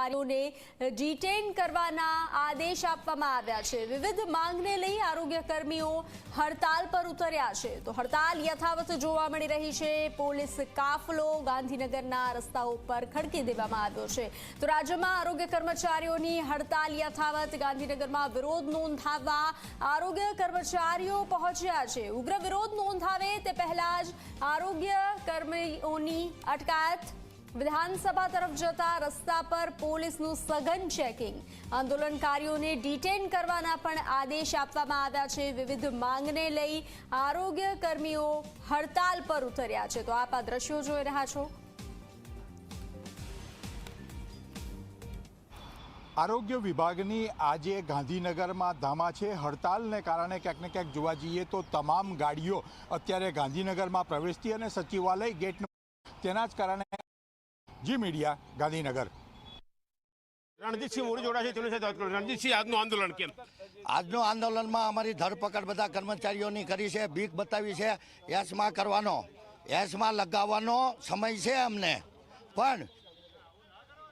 Detain કરવાના આદેશ આપવામાં આવ્યા છે. વિવિધ માંગને લઈ આરોગ્ય કર્મીઓ હડતાલ પર ઉતર્યા છે. તો હડતાલ યથાવત જોવા મળી રહી છે. પોલીસ કાફલો ગાંધીનગરના રસ્તાઓ પર ખડકી દેવામાં આવ્યો છે. તો રાજ્યમાં આરોગ્ય કર્મચારીઓની હડતાલ યથાવત, ગાંધીનગરમાં વિરોધ નોંધાવવા આરોગ્ય કર્મચારીઓ પહોંચ્યા છે. ઉગ્ર વિરોધ નોંધાવે તે પહેલા જ આરોગ્ય કર્મીઓની અટકાયત વિધાનસભા તરફ જતા રસ્તા પર પોલીસનું સઘન ચેકિંગ. આંદોલનકારીઓને ડિટેન કરવાના પણ આદેશ આપવામાં આવ્યા છે. વિવિધ માંગને લઈ આરોગ્ય કર્મીઓ હડતાલ પર ઉતર્યા છે. તો આપ આ દ્રશ્યો જોઈ રહ્યા છો. આરોગ્ય વિભાગની આજે ગાંધીનગરમાં ધામા છે. હડતાલને કારણે ક્યાંક ને ક્યાંક જોવા જઈએ તો તમામ ગાડીઓ અત્યારે ગાંધીનગરમાં પ્રવેશતી અને સચિવાલય ગેટ તેના જ કારણે જી મીડિયા ગાંધીનગર. રણજીતસિંહ મોરી જોડાશે તેની સાથે વાત કરો. રણજીતસિંહ આજનું આંદોલન કેમ? આજનું આંદોલનમાં અમારી ધરપકડ બધા કર્મચારીઓની કરી છે બીક બતાવી છે. એસમાં કરવાનો એસમાં લગાવવાનો સમય છે અમને. પણ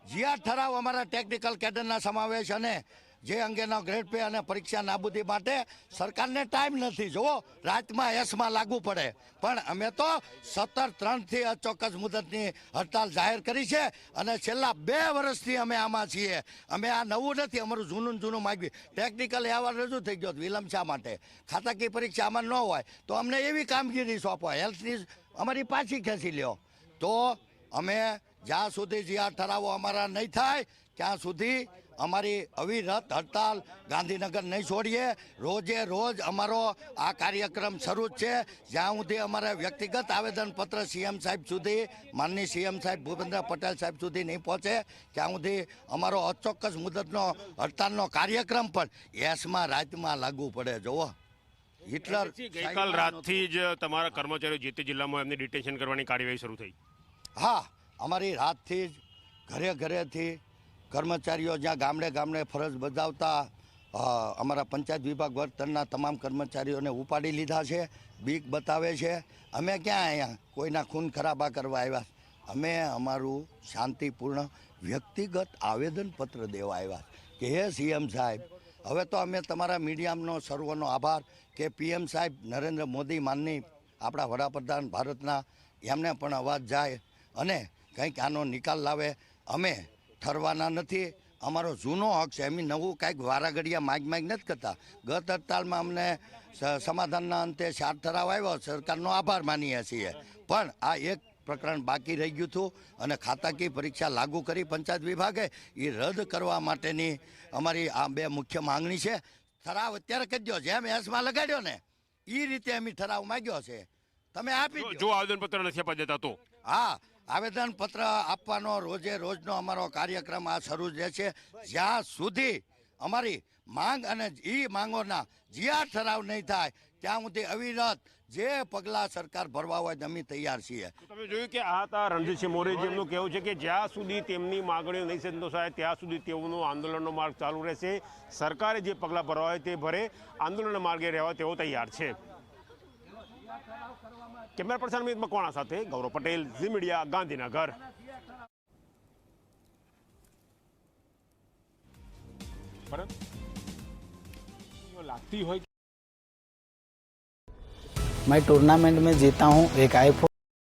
જીઆર ઠરાવ અમારા ટેકનિકલ કેડરના સમાવેશ અને જે અંગેનો ગ્રેડ પે અને પરીક્ષા નાબૂદી માટે સરકારને ટાઈમ નથી. જુઓ, રાતમાં એસમાં લાગુ પડે. પણ અમે તો સત્તર ત્રણથી અચોક્કસ મુદતની હડતાલ જાહેર કરી છે અને છેલ્લા બે વર્ષથી અમે આમાં છીએ. અમે આ નવું નથી, અમારું જૂનું જૂનું માગ્યું ટેકનિકલ અહેવાલ રજૂ થઈ ગયો વિલંબ શા માટે? ખાતાકીય પરીક્ષા આમાં ન હોય, તો અમને એવી કામગીરી સોંપો. હેલ્થની અમારી પાછી ખેંચી લ્યો. તો અમે જ્યાં સુધી જે આ ઠરાવો અમારા નહીં થાય, ત્યાં સુધી અમારી અવિરત હડતાલ ગાંધીનગર નહીં છોડીએ. રોજે રોજ અમારો આ કાર્યક્રમ શરૂ છે. જ્યાં સુધી અમારે વ્યક્તિગત આવેદનપત્ર સીએમ સાહેબ સુધી માનની સીએમ સાહેબ ભૂપેન્દ્ર પટેલ સાહેબ સુધી નહીં પહોંચે ત્યાં સુધી અમારો અચોક્કસ મુદતનો હડતાલનો કાર્યક્રમ પણ એસમાં રાતમાં લાગુ પડે. જુઓ. હિટલર ગઈકાલ રાતથી જ તમારા કર્મચારીઓ જે તે જિલ્લામાં એમની ડિટેન્શન કરવાની કાર્યવાહી શરૂ થઈ. હા અમારી રાતથી જ ઘરે ઘરેથી કર્મચારીઓ જ્યાં ગામડે ગામડે ફરજ બજાવતા અમારા પંચાયત વિભાગ વર્તનના તમામ કર્મચારીઓને ઉપાડી લીધા છે, બીક બતાવે છે. અમે ક્યાં અહીંયા? કોઈના ખૂન ખરાબા કરવા આવ્યા? અમે અમારું શાંતિપૂર્ણ, વ્યક્તિગત આવેદનપત્ર દેવા આવ્યા કે, હે સીએમ સાહેબ, હવે તો અમે તમારા મીડિયાનો સર્વનો આભાર કે પીએમ સાહેબ નરેન્દ્ર મોદી માનની આપણા વડાપ્રધાન ભારતના, એમને પણ અવાજ જાય અને કંઈક આનો નિકાલ લાવે. અમે ઠરવાના નથી. અમારો જૂનો હક છે. એમ નવું કાંઈક વારાઘડિયા માગ માગ નથી કરતા. ગત હડતાલમાં અમને સમાધાનના અંતે ચાર ઠરાવ આવ્યો. સરકારનો આભાર માનીએ છીએ. પણ આ એક પ્રકરણ બાકી રહી ગયું હતું અને ખાતાકીય પરીક્ષા લાગુ કરી પંચાયત વિભાગે એ રદ કરવા માટેની અમારી આ બે મુખ્ય માંગણી છે. ઠરાવ અત્યારે કહી દો જેમ એસમાં લગાડ્યો ને એ રીતે અમે ઠરાવ માગ્યો છે. તમે આપી જો આવેદનપત્ર નથી આપવા દેતા તો? હા. આવેદન પત્ર આપવાનો રોજે રોજનો અમારો કાર્યક્રમ આ શરૂ જે છે, જ્યાં સુધી અમારી માંગ અને એ માંગોના જ્યાં ઠરાવ નહીં થાય, ત્યાં સુધી અવિરત જે પગલાં સરકાર ભરવા હોય અમે તૈયાર છીએ. તમે જોયું કે આ હતા રણજીતસિંહ મોરે જેમનું કહેવું છે કે જ્યાં સુધી તેમની માગણીઓ નહીં સંતોષાય, ત્યાં સુધી તેઓનો આંદોલનનો માર્ગ ચાલુ રહેશે. સરકારે જે પગલાં ભરવા હોય તે ભરે, આંદોલનના માર્ગે રહેવા તેઓ તૈયાર છે. કેમેરા પર્સન અમિત મકવાણા સાથે ગૌરવ પટેલ ઝી મીડિયા ગાંધીનગર मैं टूर्नामेंट में जीता हूँ एक आईफोन